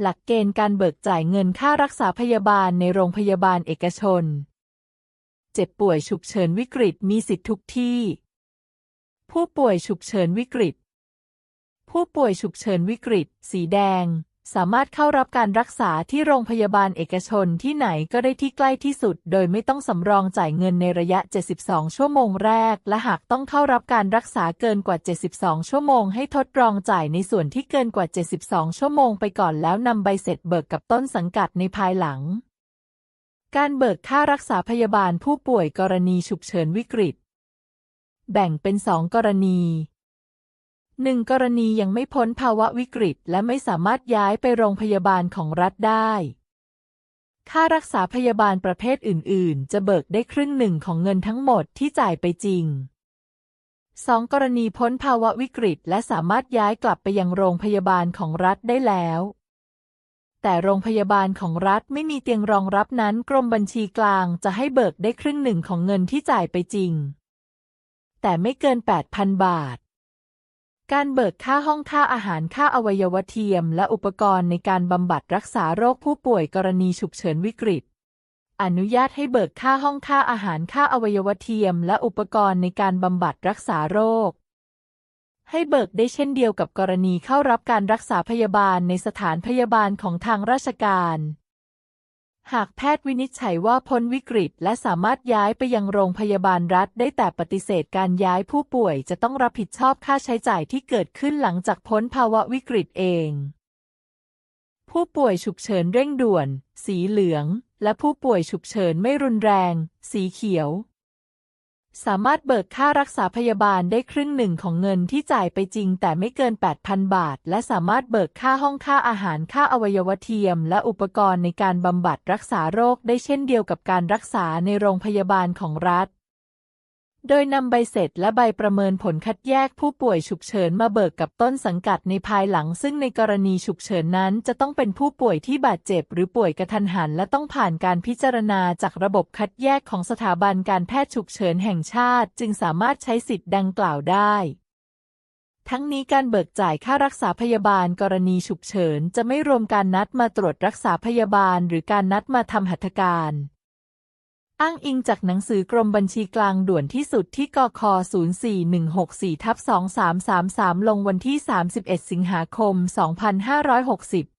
หลักเกณฑ์การเบิกจ่ายเงินค่ารักษาพยาบาลในโรงพยาบาลเอกชน เจ็บป่วยฉุกเฉินวิกฤตมีสิทธิ์ทุกที่ ผู้ป่วยฉุกเฉินวิกฤต ผู้ป่วยฉุกเฉินวิกฤต สีแดง สามารถเข้ารับการรักษาที่โรงพยาบาลเอกชนที่ไหนก็ได้ที่ใกล้ที่สุด โดยไม่ต้องสำรองจ่ายเงินในระยะ 72 ชั่วโมงแรก และหากต้องเข้ารับการรักษาเกินกว่า 72 ชั่วโมง ให้ทดลองจ่ายในส่วนที่เกินกว่า 72 ชั่วโมงไปก่อนแล้วนำใบเสร็จเบิกกับต้นสังกัดในภายหลัง การเบิกค่ารักษาพยาบาลผู้ป่วยกรณีฉุกเฉินวิกฤต แบ่งเป็นสองกรณี หนึ่งกรณียังไม่พ้นภาวะวิกฤต และไม่สามารถย้ายไปโรงพยาบาลของรัฐได้ ค่ารักษาพยาบาลประเภทอื่น ๆ จะเบิกได้ครึ่งหนึ่งของเงินทั้งหมดที่จ่ายไปจริงสองกรณีพ้นภาวะวิกฤต และสามารถย้ายกลับไปยังโรงพยาบาลของรัฐได้แล้ว แต่โรงพยาบาลของรัฐไม่มีเตียงรองรับนั้นกรมบัญชีกลางจะให้เบิกได้ครึ่งหนึ่งของเงินที่จ่ายไปจริง แต่ไม่เกิน 8,000 บาท การเบิกค่าห้องค่าอาหารค่าอวัยวะเทียม และอุปกรณ์ในการบำบัดรักษาโรคผู้ป่วยกรณีฉุกเฉินวิกฤต อนุญาตให้เบิกค่าห้องค่าอาหารค่าอวัยวะเทียม และอุปกรณ์ในการบำบัดรักษาโรค ให้เบิกได้เช่นเดียวกับกรณีเข้ารับการรักษาพยาบาลในสถานพยาบาลของทางราชการ หากแพทย์วินิจฉัยว่าพ้นวิกฤต และสามารถย้ายไปยังโรงพยาบาลรัฐได้แต่ปฏิเสธการย้ายผู้ป่วยจะต้องรับผิดชอบค่าใช้จ่ายที่เกิดขึ้นหลังจากพ้นภาวะวิกฤตเอง ผู้ป่วยฉุกเฉินเร่งด่วน สีเหลือง และผู้ป่วยฉุกเฉินไม่รุนแรง สีเขียว สามารถเบิกค่ารักษาพยาบาลได้ครึ่งหนึ่งของเงินที่จ่ายไปจริง แต่ไม่เกิน 8,000 บาท และสามารถเบิกค่าห้องค่าอาหารค่าอวัยวะเทียม และอุปกรณ์ในการบำบัดรักษาโรคได้เช่นเดียวกับการรักษาในโรงพยาบาลของรัฐ โดยนำใบเสร็จและใบประเมินผลคัดแยกผู้ป่วยฉุกเฉินมาเบิกกับต้นสังกัดในภายหลัง ซึ่งในกรณีฉุกเฉินนั้น จะต้องเป็นผู้ป่วยที่บาดเจ็บ หรือป่วยกระทันหัน และต้องผ่านการพิจารณาจากระบบคัดแยกของสถาบันการแพทย์ฉุกเฉินแห่งชาติ จึงสามารถใช้สิทธิ์ดังกล่าวได้ทั้งนี้การเบิกจ่ายค่ารักษาพยาบาลกรณีฉุกเฉิน จะไม่รวมการนัดมาตรวจรักษาพยาบาล หรือการนัดมาทำหัตถการ อ้างอิงจากหนังสือกรมบัญชีกลางด่วนที่สุดที่กค04164ทับ2333 ลงวันที่ 31 สิงหาคม 2560